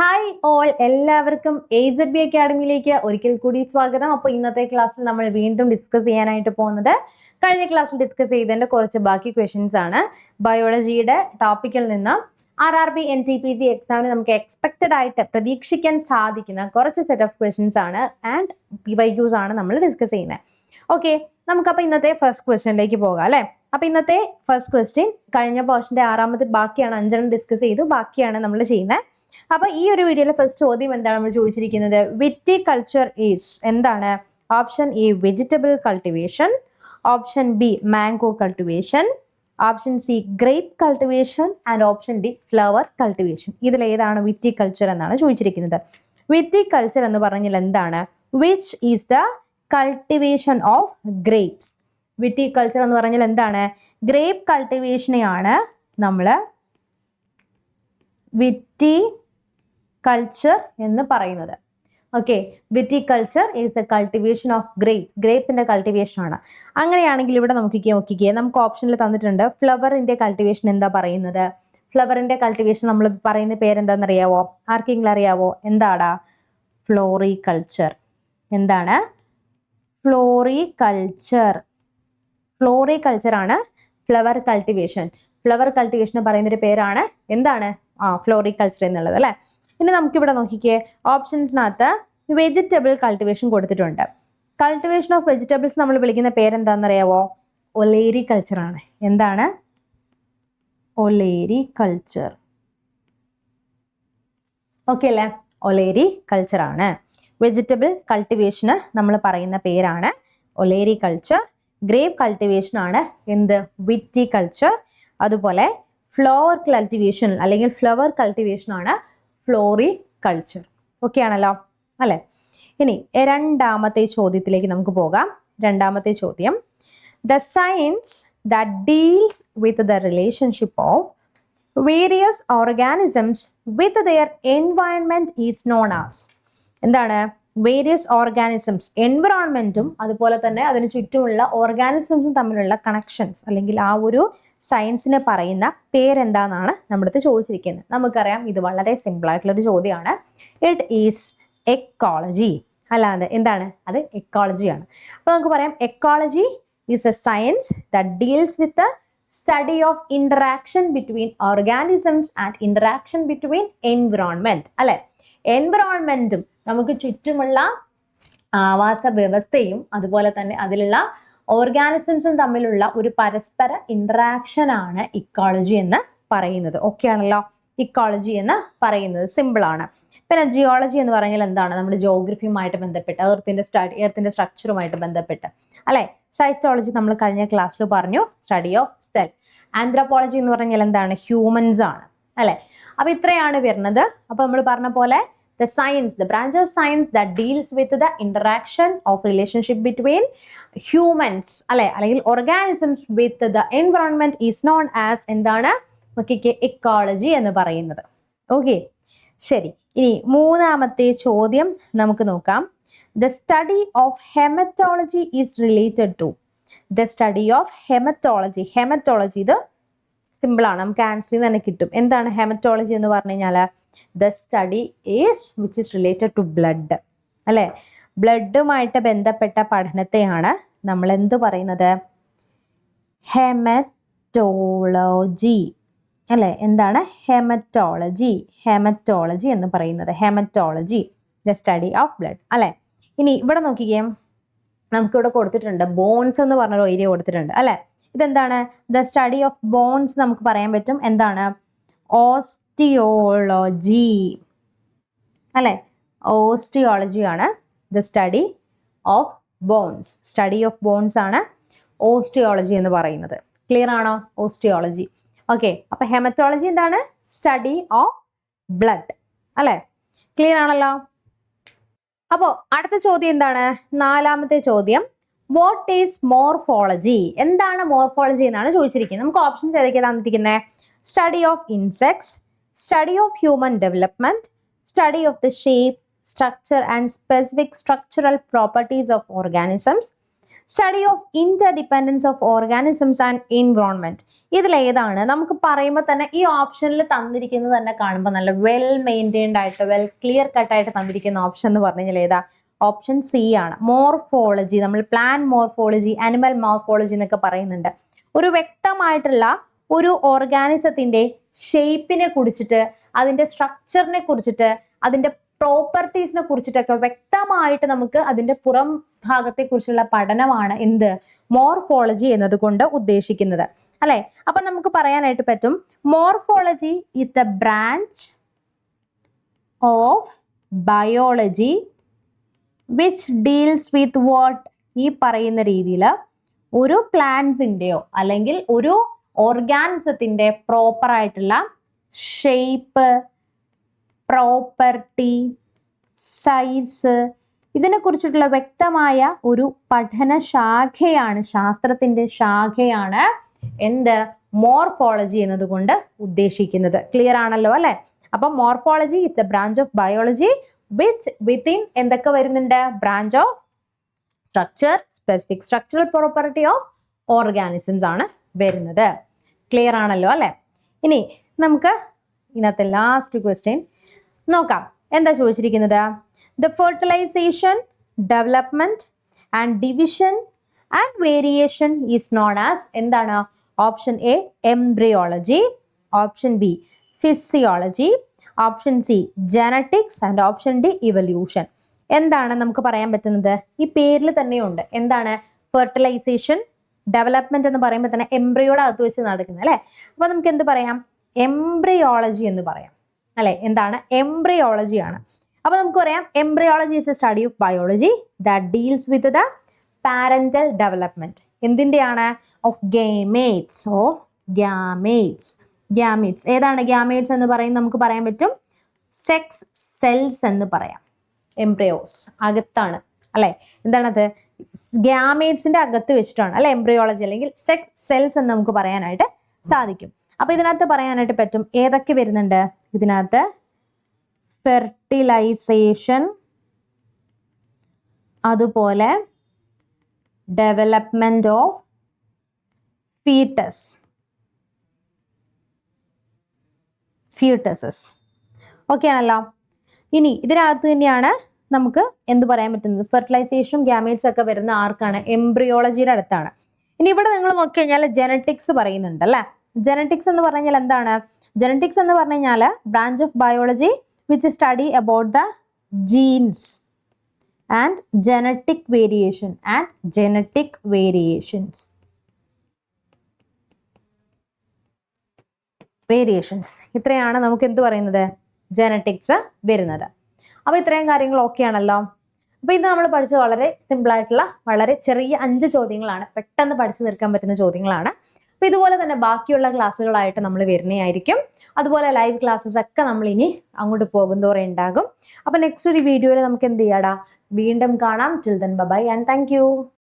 Hi all എല്ലാവർക്കും A Z B അക്കാഡമിയിലേക്ക് ഒരിക്കൽ കൂടി സ്വാഗതം. അപ്പോൾ ഇന്നത്തെ ക്ലാസ്സിൽ നമ്മൾ വീണ്ടും ഡിസ്കസ് ചെയ്യാനായിട്ട് പോകുന്നത് കഴിഞ്ഞ ക്ലാസ്സിൽ ഡിസ്കസ് ചെയ്തതിന്റെ കുറച്ച് ബാക്കി ക്വസ്റ്റ്യൻസ് ആണ്. ബയോളജിയുടെ ടോപ്പിക്കിൽ നിന്ന് R R B N T P C എക്സാമിന് നമുക്ക് എക്സ്പെക്റ്റഡ് ആയിട്ട് പ്രതീക്ഷിക്കാൻ സാധിക്കുന്ന കുറച്ച് സെറ്റ് ഓഫ് ക്വസ്റ്റ്യൻസ് ആണ് ആൻഡ് പി വൈ ക്യൂസ് ആണ് നമ്മൾ ഡിസ്കസ് ചെയ്യുന്നത്. ഓക്കെ നമുക്കപ്പോൾ ഇന്നത്തെ ഫസ്റ്റ് ക്വസ്റ്റ്യനിലേക്ക് പോകാം അല്ലേ? അപ്പൊ ഇന്നത്തെ ഫസ്റ്റ് ക്വസ്റ്റ്യൻ കഴിഞ്ഞ പോർഷന്റെ ആറാമത്തെ ബാക്കിയാണ് അഞ്ചെണ്ണം ഡിസ്കസ് ചെയ്തു. ബാക്കിയാണ് നമ്മൾ ചെയ്യുന്നത് അപ്പൊ ഈ ഒരു വീഡിയോയിലെ ഫസ്റ്റ് ചോദ്യം എന്താണ് നമ്മൾ ചോദിച്ചിരിക്കുന്നത്? വിറ്റി കൾച്ചർ ഈസ് എന്താണ്? Option A vegetable cultivation option B mango cultivation option C grape cultivation and option D flower cultivation ഇതിൽ ഏതാണ് വിറ്റി കൾച്ചർ എന്നാണ് ചോദിച്ചിരിക്കുന്നത്. വിറ്റി കൾച്ചർ എന്ന് പറഞ്ഞാൽ എന്താണ്? Which is the cultivation of grapes viticulture എന്ന് പറഞ്ഞാൽ എന്താണ്? ഗ്രേപ്പ് കൾട്ടിവേഷനെയാണ് നമ്മൾ വിറ്റി കൾച്ചർ എന്ന് പറയുന്നത്. Okay viticulture is the cultivation of grapes ഗ്രേപ്പിന്റെ cultivation ആണ്. അങ്ങനെയാണെങ്കിൽ ഇവിടെ നമുക്ക് നോക്കിക്കുക നമുക്ക് ഓപ്ഷനിൽ തന്നിട്ടുണ്ട് ഫ്ലവറിന്റെ കൾട്ടിവേഷൻ എന്താ പറയുന്നത്? ഫ്ലവറിന്റെ കൾട്ടിവേഷൻ നമ്മൾ പറയുന്ന പേരെന്താണെന്നറിയാവോ ആർക്കെങ്കിലും അറിയാവോ? എന്താടാ? ഫ്ലോറി കൾച്ചർ എന്താണ്? ഫ്ലോറി കൾച്ചർ ഫ്ലോറി കൾച്ചറാണ് ഫ്ലവർ കൾട്ടിവേഷൻ ഫ്ലവർ കൾട്ടിവേഷൻ പറയുന്ന പറയുന്നൊരു പേരാണ്. എന്താണ്? ആ ഫ്ലോറി കൾച്ചർ എന്നുള്ളത് അല്ലേ? ഇനി നമുക്കിവിടെ നോക്കിക്കേ. ഓപ്ഷൻസിനകത്ത് വെജിറ്റബിൾ കൾട്ടിവേഷൻ കൊടുത്തിട്ടുണ്ട്. കൾട്ടിവേഷൻ ഓഫ് വെജിറ്റബിൾസ് നമ്മൾ വിളിക്കുന്ന പേരെന്താണെന്നറിയാവോ ഒലേരി കൾച്ചർ ആണ്. എന്താണ്? ഒലേരി കൾച്ചർ ഓക്കെ അല്ലേ? ഒലേരി കൾച്ചറാണ് വെജിറ്റബിൾ കൾട്ടിവേഷന് നമ്മൾ പറയുന്ന പേരാണ് ഒലേരി കൾച്ചർ ഗ്രേപ്പ് കൾട്ടിവേഷൻ ആണ് എന്ത്? വിറ്റി കൾച്ചർ അതുപോലെ ഫ്ലവർ കൾട്ടിവേഷൻ അല്ലെങ്കിൽ ഫ്ലവർ കൾട്ടിവേഷൻ ആണ് ഫ്ലോറി കൾച്ചർ ഓക്കെ ആണല്ലോ? അല്ലെ? ഇനി രണ്ടാമത്തെ ചോദ്യത്തിലേക്ക് നമുക്ക് പോകാം. രണ്ടാമത്തെ ചോദ്യം. The science that deals with the relationship of various organisms with their environment is known as എന്താണ്? വേരിയസ് ഓർഗാനിസംസ് എൻവറോൺമെന്റും അതുപോലെ തന്നെ അതിന് ചുറ്റുമുള്ള ഓർഗാനിസംസും തമ്മിലുള്ള കണക്ഷൻസ് അല്ലെങ്കിൽ ആ ഒരു സയൻസിന് പറയുന്ന പേരെന്താണെന്നാണ് നമ്മുടെ ചോദിച്ചിരിക്കുന്നത്. നമുക്കറിയാം ഇത് വളരെ ഒരു ചോദ്യമാണ്. ഇറ്റ് ഈസ് എക്കോളജി അല്ലാതെ എന്താണ്? അത് എക്കോളജിയാണ് അപ്പോൾ നമുക്ക് പറയാം ecology is a science that deals with study of interaction between organisms and interaction between environment അല്ലെ? എൻവിറോൺമെന്റും നമുക്ക് ചുറ്റുമുള്ള ആവാസ വ്യവസ്ഥയും അതുപോലെ തന്നെ അതിലുള്ള ഓർഗാനിസംസും തമ്മിലുള്ള ഒരു പരസ്പര ഇന്ററാക്ഷൻ ആണ് ഇക്കോളജി എന്ന് പറയുന്നത്. ഓക്കെ ആണല്ലോ? ഇക്കോളജി എന്ന് പറയുന്നത് സിമ്പിൾ ആണ്. പിന്നെ ജിയോളജി എന്ന് പറഞ്ഞാൽ എന്താണ്? നമ്മുടെ ജോഗ്രഫിയുമായിട്ട് ബന്ധപ്പെട്ട് എർത്തിന്റെ സ്റ്റഡി എർത്തിന്റെ സ്ട്രക്ചറുമായിട്ട് ബന്ധപ്പെട്ട്. അല്ലെ? സൈറ്റോളജി നമ്മൾ കഴിഞ്ഞ ക്ലാസ്സിൽ പറഞ്ഞു സ്റ്റഡി ഓഫ് സെൽ ആന്ത്രപ്പോളജി എന്ന് പറഞ്ഞാൽ എന്താണ്? ഹ്യൂമൻസ് ആണ്. അല്ലെ? അപ്പൊ ഇത്രയാണ് വരുന്നത്. അപ്പൊ നമ്മൾ പറഞ്ഞ പോലെ the science the branch of science that deals with the interaction of relationship between humans അല്ലെ അല്ലെങ്കിൽ organisms with the environment is known as എന്താണ് നോക്കിക്കേ എക്കോളജി എന്ന് പറയുന്നത് ഓക്കെ ശരി ഇനി മൂന്നാമത്തെ ചോദ്യം നമുക്ക് നോക്കാം the study of haematology is related to the study of haematology haematology ഇത് സിമ്പിളാണ് നമുക്ക് ആൻസറിൽ തന്നെ കിട്ടും. എന്താണ് ഹെമറ്റോളജി എന്ന് പറഞ്ഞു കഴിഞ്ഞാൽ the study is which is related to blood അല്ലേ? ബ്ലഡുമായിട്ട് ബന്ധപ്പെട്ട പഠനത്തെയാണ് നമ്മൾ എന്ത് പറയുന്നത്? ഹെമറ്റോളജി അല്ലേ? എന്താണ്? ഹെമറ്റോളജി ഹെമറ്റോളജി എന്ന് പറയുന്നത്. Haematology the study of blood അല്ലേ? ഇനി ഇവിടെ നോക്കിക്കേ. നമുക്കിവിടെ കൊടുത്തിട്ടുണ്ട്. ബോൺസ് എന്ന് പറഞ്ഞൊരു ഏരിയ കൊടുത്തിട്ടുണ്ട്. അല്ലേ? ഇതെന്താണ്? ദ സ്റ്റഡി ഓഫ് ബോൺസ് നമുക്ക് പറയാൻ പറ്റും. എന്താണ്? ഓസ്റ്റിയോളജി അല്ലെ? ഓസ്റ്റിയോളജി ആണ് the study of bones study of bones ആണ് ഓസ്റ്റിയോളജി എന്ന് പറയുന്നത്. ക്ലിയർ ആണോ? ഓസ്റ്റിയോളജി ഓക്കെ അപ്പൊ ഹെമറ്റോളജി എന്താണ്? സ്റ്റഡി ഓഫ് ബ്ലഡ് അല്ലെ? ക്ലിയർ ആണല്ലോ? അപ്പോൾ അടുത്ത ചോദ്യം എന്താണ്? നാലാമത്തെ ചോദ്യം. വാട്ട് ഈസ് മോർഫോളജി എന്താണ് മോർഫോളജി എന്നാണ് ചോദിച്ചിരിക്കുന്നത്. നമുക്ക് ഓപ്ഷൻസ് ഏതൊക്കെയാണ് തന്നിരിക്കുന്നത് study of insects study of human development study of the shape structure and specific structural properties of organisms study of interdependence of organisms and environment ഇതിലേതാണ് നമുക്ക് പറയുമ്പോൾ തന്നെ ഈ ഓപ്ഷനിൽ തന്നിരിക്കുന്നത് തന്നെ കാണുമ്പോൾ നല്ല വെൽ മെയിന്റെയിൻഡ് ആയിട്ട് വെൽ ക്ലിയർ കട്ടായിട്ട് തന്നിരിക്കുന്ന ഓപ്ഷൻ എന്ന് പറഞ്ഞു കഴിഞ്ഞാൽ ഏതാ? ഓപ്ഷൻ സി ആണ്. മോർഫോളജി നമ്മൾ പ്ലാൻ മോർഫോളജി അനിമൽ മോർഫോളജി എന്നൊക്കെ പറയുന്നുണ്ട്. ഒരു വ്യക്തമായിട്ടുള്ള ഒരു ഓർഗാനിസത്തിന്റെ ഷേപ്പിനെ കുറിച്ചിട്ട് അതിന്റെ സ്ട്രക്ചറിനെ കുറിച്ചിട്ട് അതിന്റെ പ്രോപ്പർട്ടീസിനെ കുറിച്ചിട്ടൊക്കെ വ്യക്തമായിട്ട് നമുക്ക് അതിന്റെ പുറം ഭാഗത്തെ കുറിച്ചുള്ള പഠനമാണ് എന്ത്? മോർഫോളജി എന്നതുകൊണ്ട് ഉദ്ദേശിക്കുന്നത്. അല്ലെ? അപ്പൊ നമുക്ക് പറയാനായിട്ട് പറ്റും. Morphology is the branch of biology which deals with what ഈ പറയുന്ന രീതിയിൽ ഒരു പ്ലാന്റ്സിന്റെയോ അല്ലെങ്കിൽ ഒരു ഓർഗാനിസത്തിന്റെ പ്രോപ്പർ ആയിട്ടുള്ള ഷേപ്പ് പ്രോപ്പർട്ടി സൈസ് ഇതിനെക്കുറിച്ചിട്ടുള്ള വ്യക്തമായ ഒരു പഠന ശാഖയാണ് ശാസ്ത്രത്തിന്റെ ശാഖയാണ് എന്ത്? മോർഫോളജി എന്നതുകൊണ്ട് ഉദ്ദേശിക്കുന്നത്. ക്ലിയർ ആണല്ലോ അല്ലെ? അപ്പൊ morphology is the branch of biology with within എന്തൊക്കെ വരുന്നുണ്ട്? Branch of structure specific structural property of organisms ആണ് വരുന്നത്. ക്ലിയർ ആണല്ലോ അല്ലെ? ഇനി നമുക്ക് ഇന്നത്തെ ലാസ്റ്റ് ക്വസ്റ്റ്യൻ നോക്കാം. എന്താ ചോദിച്ചിരിക്കുന്നത്? The fertilisation development and division and variation is known as എന്താണ്? Option A embryology option B physiology option C genetics and option D evolution എന്താണ് നമുക്ക് പറയാൻ പറ്റുന്നത്? ഈ പേരിൽ തന്നെയുണ്ട്. എന്താണ്? ഫെർട്ടിലൈസേഷൻ ഡെവലപ്മെന്റ് എന്ന് പറയുമ്പോൾ തന്നെ എംബ്രിയോടെ അകത്ത് വെച്ച് നടക്കുന്നത് അല്ലേ? അപ്പൊ നമുക്ക് എന്ത് പറയാം? എംബ്രിയോളജി എന്ന് പറയാം. അല്ലെ? എന്താണ്? എംബ്രിയോളജി ആണ്. അപ്പൊ നമുക്ക് പറയാം embryology is a study of biology that deals with the parental development എന്തിന്റെയാണ്? Of gametes of gametes gametes ഏതാണ് ഗ്യാമീറ്റ്സ് എന്ന് പറയുന്നത്? നമുക്ക് പറയാൻ പറ്റും സെക്സ് സെൽസ് എന്ന് പറയാം. എംബ്രിയോസ് അകത്താണ്. അല്ലെ? എന്താണത്? ഗ്യാമേറ്റ്സിന്റെ അകത്ത് വെച്ചിട്ടാണ്. അല്ലെ? എംബ്രിയോളജി അല്ലെങ്കിൽ സെക്സ് സെൽസ് എന്ന് നമുക്ക് പറയാനായിട്ട് സാധിക്കും. അപ്പൊ ഇതിനകത്ത് പറയാനായിട്ട് പറ്റും ഏതൊക്കെ വരുന്നുണ്ട്? ഇതിനകത്ത് ഫെർട്ടിലൈസേഷൻ അതുപോലെ development of foetus foetuses okay ആണല്ലോ. ഇനി ഇതിനകത്ത് തന്നെയാണ് നമുക്ക് എന്ത് പറയാൻ പറ്റുന്നത്? ഫെർട്ടിലൈസേഷനും ഗ്യാമേറ്റ്സ് ഒക്കെ വരുന്ന ആർക്കാണ്? എംബ്രിയോളജിയുടെ അടുത്താണ്. ഇനി ഇവിടെ നിങ്ങൾ നോക്കി കഴിഞ്ഞാൽ ജനറ്റിക്സ് പറയുന്നുണ്ട് അല്ലേ? ജനറ്റിക്സ് എന്ന് പറഞ്ഞു കഴിഞ്ഞാൽ എന്താണ്? ജനറ്റിക്സ് എന്ന് പറഞ്ഞു കഴിഞ്ഞാൽ branch of biology which study about the genes and genetic variation and genetic variations variations ഇത്രയാണ് നമുക്ക് എന്ത് പറയുന്നത്? ജനറ്റിക്സ് വരുന്നത്. അപ്പോൾ ഇത്രയും കാര്യങ്ങൾ ഓക്കെ ആണല്ലോ. അപ്പോൾ ഇത് നമ്മൾ പഠിച്ചത് വളരെ സിമ്പിൾ ആയിട്ടുള്ള വളരെ ചെറിയ അഞ്ച് ചോദ്യങ്ങളാണ്. പെട്ടെന്ന് പഠിച്ചു തീർക്കാൻ പറ്റുന്ന ചോദ്യങ്ങളാണ്. അപ്പോൾ ഇതുപോലെ തന്നെ ബാക്കിയുള്ള ക്ലാസ്സുകളായിട്ട് നമ്മൾ വരുന്നതായിരിക്കും. അതുപോലെ ലൈവ് ക്ലാസ്സസ് ഒക്കെ നമ്മൾ ഇനി അങ്ങോട്ട് പോകുന്തോറെ ഉണ്ടാകും. അപ്പോൾ നെക്സ്റ്റ് ഒരു വീഡിയോയിൽ നമുക്ക് എന്ത് ചെയ്യാടാ? വീണ്ടും കാണാം. Till then bye and thank